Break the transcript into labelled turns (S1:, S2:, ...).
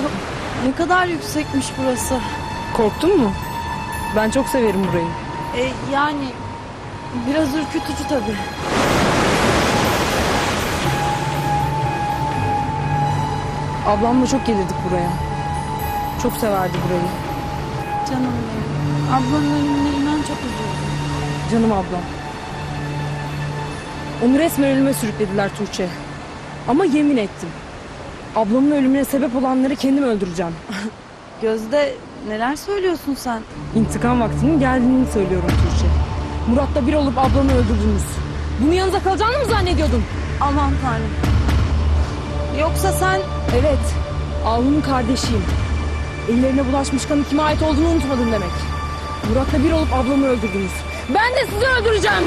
S1: Ne kadar yüksekmiş burası.
S2: Korktun mu? Ben çok severim burayı.
S1: E, yani biraz ürkütücü tabii.
S2: Ablamla çok gelirdik buraya. Çok severdi burayı.
S1: Canım benim. Ablanın ölümüne inan çok üzüldüm.
S2: Canım ablam. Onu resmen ölüme sürüklediler Tuğçe. Ama yemin ettim. Ablamın ölümüne sebep olanları kendim öldüreceğim.
S1: Gözde neler söylüyorsun sen?
S2: İntikam vaktinin geldiğini söylüyorum Tuğçe. Murat'la bir olup ablamı öldürdünüz. Bunun yanınıza kalacağını mı zannediyordun?
S1: Aman tanrım. Yoksa sen
S2: Evet. Avlu'nun kardeşiyim. Ellerine bulaşmış kanın kime ait olduğunu unutmadın demek. Murat'la bir olup ablamı öldürdünüz. Ben de sizi öldüreceğim.